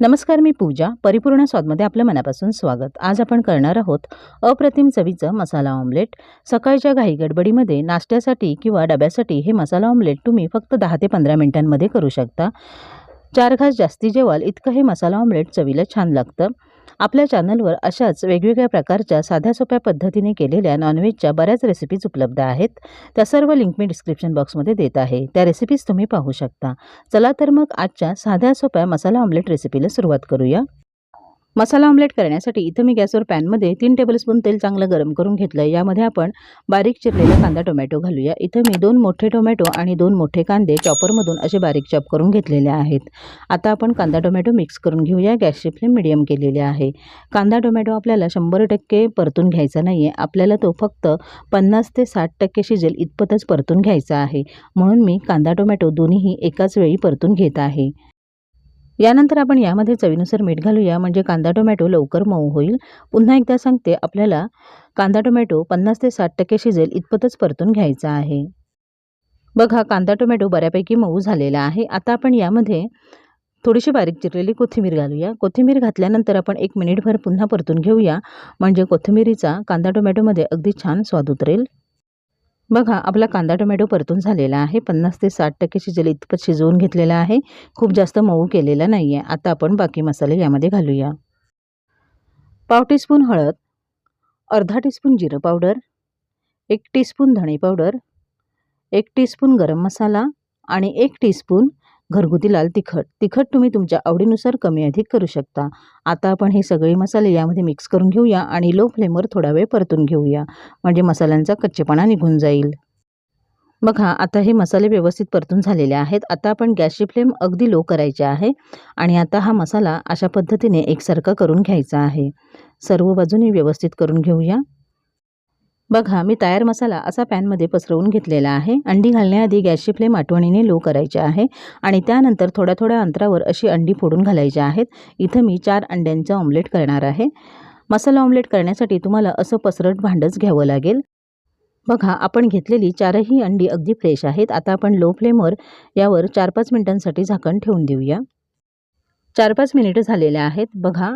नमस्कार मी पूजा परिपूर्ण स्वादमध्ये आपलं मनापासून स्वागत. आज आपण करणार आहोत अप्रतिम चवीचं मसाला ऑमलेट. सकाळच्या घाई गडबडीमध्ये नाश्त्यासाठी किंवा डब्यासाठी हे मसाला ऑमलेट तुम्ही फक्त दहा ते पंधरा मिनिटांमध्ये करू शकता. चार घास जास्ती जेवाल इतकं हे मसाला ऑमलेट चवीला छान लागतं. आपल्या चॅनलवर अशाच वेगवेगळ्या प्रकारच्या साध्या सोप्या पद्धतीने केलेल्या नॉनव्हेजच्या बऱ्याच रेसिपीज उपलब्ध आहेत. त्या सर्व लिंक मी डिस्क्रिप्शन बॉक्समध्ये देत आहे. त्या रेसिपीज तुम्ही पाहू शकता. चला तर मग आजच्या साध्या सोप्या मसाला ऑमलेट रेसिपीला सुरुवात करूया. मसाला ऑमलेट करण्यासाठी इथं मी गॅसवर पॅनमध्ये तीन टेबलस्पून तेल चांगलं गरम करून घेतलं यामध्ये आपण बारीक चिरलेला कांदा टोमॅटो घालूया. इथं मी दोन मोठे टोमॅटो आणि दोन मोठे कांदे चॉपरमधून असे बारीक चॉप करून घेतलेले आहेत. आता आपण कांदा टोमॅटो मिक्स करून घेऊया. गॅसची फ्लेम मिडियम केलेली आहे. कांदा टोमॅटो आपल्याला शंभर टक्के परतून घ्यायचा नाही आहे आपल्याला तो फक्त पन्नास ते साठ टक्के शिजेल इतपतच परतून घ्यायचा आहे. म्हणून मी कांदा टोमॅटो दोन्हीही एकाच वेळी परतून घेत आहे. यानंतर आपण यामध्ये चवीनुसार मीठ घालूया. म्हणजे कांदा टोमॅटो लवकर मऊ होईल. पुन्हा एकदा सांगते आपल्याला कांदा टोमॅटो पन्नास ते साठ टक्के शिजेल इतपतच परतून घ्यायचा आहे. बघा कांदा टोमॅटो बऱ्यापैकी मऊ झालेला आहे. आता आपण यामध्ये थोडीशी बारीक चिरलेली कोथिंबीर घालूया. कोथिंबीर घातल्यानंतर आपण एक मिनिटभर पुन्हा परतून घेऊया. म्हणजे कोथिंबीरीचा कांदा टोमॅटोमध्ये अगदी छान स्वाद उतरेल. बघा आपला कांदा टोमॅटो परतून झालेला आहे. पन्नास ते साठ टक्के शिजेल इतपत शिजवून घेतलेला आहे. खूप जास्त मऊ केलेला नाही आहे आता आपण बाकी मसाले यामध्ये घालूया. पाव टीस्पून हळद अर्धा टीस्पून जिरं पावडर एक टीस्पून धणे पावडर एक टीस्पून गरम मसाला आणि एक टीस्पून घरगुती लाल तिखट. तिखट तुम्ही तुमच्या आवडीनुसार कमी अधिक करू शकता. आता आपण हे सगळे मसाले यामध्ये मिक्स करून घेऊया आणि लो फ्लेमवर थोडा वेळ परतून घेऊया. म्हणजे मसाल्यांचा कच्चेपणा निघून जाईल. बघा आता हे मसाले व्यवस्थित परतून झालेले आहेत. आता आपण गॅसची फ्लेम अगदी लो करायची आहे आणि आता हा मसाला अशा पद्धतीने एकसारखा करून घ्यायचा आहे. सर्व बाजूनी व्यवस्थित करून घेऊया. बघा मी तयार मसाला असा पॅनमध्ये पसरवून घेतलेला आहे. अंडी घालण्याआधी गॅसची फ्लेम आठवणीने लो करायची आहे आणि त्यानंतर थोड्या थोड्या अंतरावर अशी अंडी फोडून घालायची आहेत. इथं मी चार अंड्यांचं ऑमलेट करणार आहे. मसाला ऑमलेट करण्यासाठी तुम्हाला असं पसरट भांडंच घ्यावं लागेल. बघा आपण घेतलेली चारही अंडी अगदी फ्रेश आहेत. आता आपण लो फ्लेमवर यावर चार पाच मिनिटांसाठी झाकण ठेवून देऊया. चार पाच मिनिटं झालेले आहेत. बघा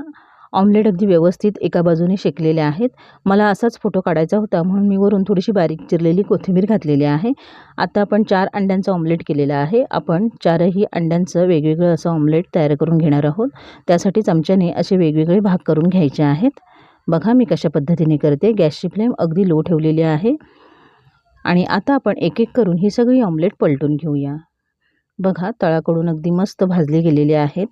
ऑमलेट अगदी व्यवस्थित एका बाजूने शेकलेले आहेत. मला असाच फोटो काढायचा होता म्हणून मी वरून थोडीशी बारीक चिरलेली कोथिंबीर घातलेली आहे. आता आपण चार अंड्यांचा ऑमलेट केलेला आहे. आपण चारही अंड्यांचं वेगवेगळं असं ऑमलेट तयार करून घेणार आहोत. त्यासाठी चमच्याने असे वेगवेगळे भाग करून घ्यायचे आहेत. बघा मी कशा पद्धतीने करते. गॅसची फ्लेम अगदी लो ठेवलेली आहे. आणि आता आपण एक एक करून ही सगळी ऑमलेट पलटून घेऊया. बघा तळाकडून अगदी मस्त भाजले गेलेले आहेत.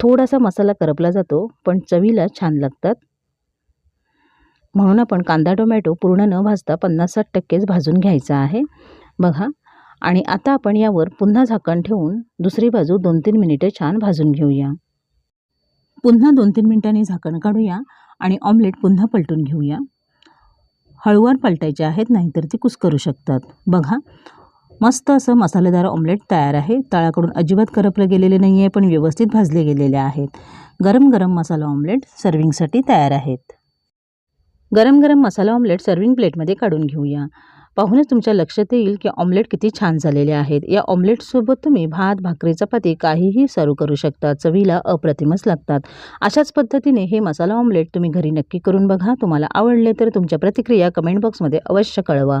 थोडासा मसाला करपला जातो पण चवीला छान लागतात. म्हणून आपण कांदा टोमॅटो पूर्ण न भाजता पन्नास साठ टक्केच भाजून घ्यायचा आहे. बघा आणि आता आपण यावर पुन्हा झाकण ठेवून दुसरी बाजू दोन तीन मिनिटे छान भाजून घेऊया. पुन्हा दोन तीन मिनिटांनी झाकण काढूया आणि ऑमलेट पुन्हा पलटून घेऊया. हळूवार पलटायचे आहेत नाहीतर ती कुस्करू शकतात. बघा मस्त असं मसालेदार ऑमलेट तयार आहे. तळाकडून अजिबात करपलं गेलेले नाही आहे पण व्यवस्थित भाजले गेलेले आहेत. गरम गरम मसाला ऑमलेट सर्विंगसाठी तयार आहेत. गरम गरम मसाला ऑमलेट सर्विंग प्लेटमध्ये काढून घेऊया. पाहूनच तुमच्या लक्षात येईल की ऑमलेट किती छान झालेले आहेत. या ऑमलेटसोबत तुम्ही भात भाकरी चपाती काहीही सर्व करू शकता. चवीला अप्रतिमच लागतात. अशाच पद्धतीने हे मसाला ऑमलेट तुम्ही घरी नक्की करून बघा. तुम्हाला आवडले तर तुमच्या प्रतिक्रिया कमेंट बॉक्समध्ये अवश्य कळवा.